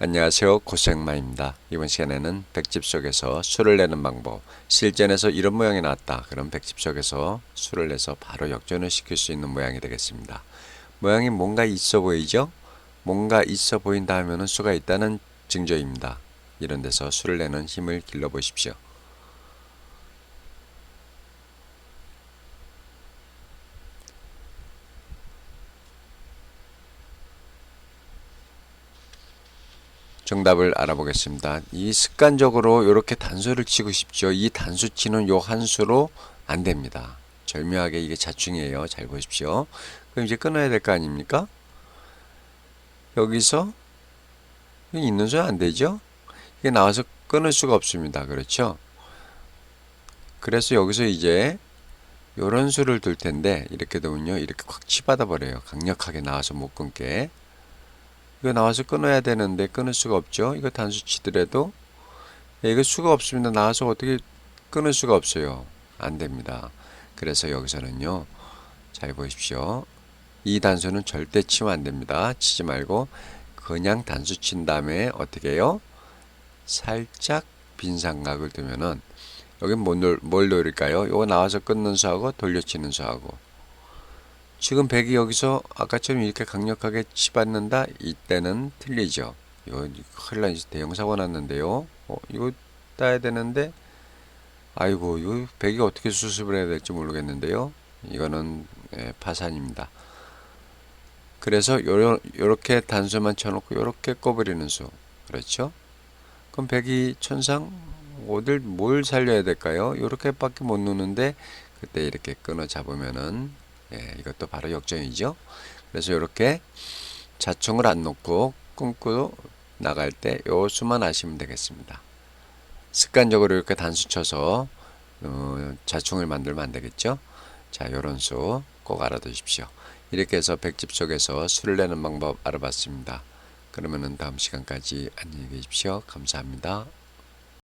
안녕하세요 고생마입니다. 이번 시간에는 백집 속에서 수를 내는 방법 실전에서 이런 모양이 나왔다. 그럼 백집 속에서 수를 내서 바로 역전을 시킬 수 있는 모양이 되겠습니다. 모양이 뭔가 있어 보이죠? 뭔가 있어 보인다 하면 수가 있다는 증거입니다. 이런 데서 수를 내는 힘을 길러 보십시오. 정답을 알아보겠습니다. 이 습관적으로 이렇게 단수를 치고 싶죠. 이 단수 치는 요 한 수로 안 됩니다. 절묘하게 이게 자충이에요. 잘 보십시오. 그럼 이제 끊어야 될 거 아닙니까? 여기서 여기 있는 수 안 되죠? 이게 나와서 끊을 수가 없습니다. 그렇죠? 그래서 여기서 이제 요런 수를 둘 텐데 이렇게 되면요. 이렇게 확 치받아 버려요. 강력하게 나와서 못 끊게. 이거 나와서 끊어야 되는데 끊을 수가 없죠. 이거 단수 치더라도 예, 이거 수가 없습니다. 나와서 어떻게 끊을 수가 없어요. 안 됩니다. 그래서 여기서는요. 잘 보십시오. 이 단수는 절대 치면 안 됩니다. 치지 말고 그냥 단수 친 다음에 어떻게 해요? 살짝 빈 삼각을 두면은 여기 뭘, 노- 뭘 노릴까요? 이거 나와서 끊는 수하고 돌려치는 수하고 지금 백이 여기서 아까처럼 이렇게 강력하게 치받는다? 이때는 틀리죠. 이거 큰일 나 대형 사고 났는데요. 어, 이거 따야 되는데 아이고 이거 백이 어떻게 수습을 해야 될지 모르겠는데요. 이거는 예, 파산입니다. 그래서 요러, 요렇게 단수만 쳐놓고 요렇게 꺼버리는 수. 그렇죠? 그럼 백이 천상 어딜 뭘 살려야 될까요? 요렇게밖에 못 누는데 그때 이렇게 끊어 잡으면은 예, 이것도 바로 역전이죠. 그래서 이렇게 자충을 안 놓고 끊고 나갈 때 요 수만 아시면 되겠습니다. 습관적으로 이렇게 단수 쳐서 어, 자충을 만들면 안 되겠죠. 자, 요런 수 꼭 알아두십시오. 이렇게 해서 백집 속에서 수를 내는 방법 알아봤습니다. 그러면은 다음 시간까지 안녕히 계십시오. 감사합니다.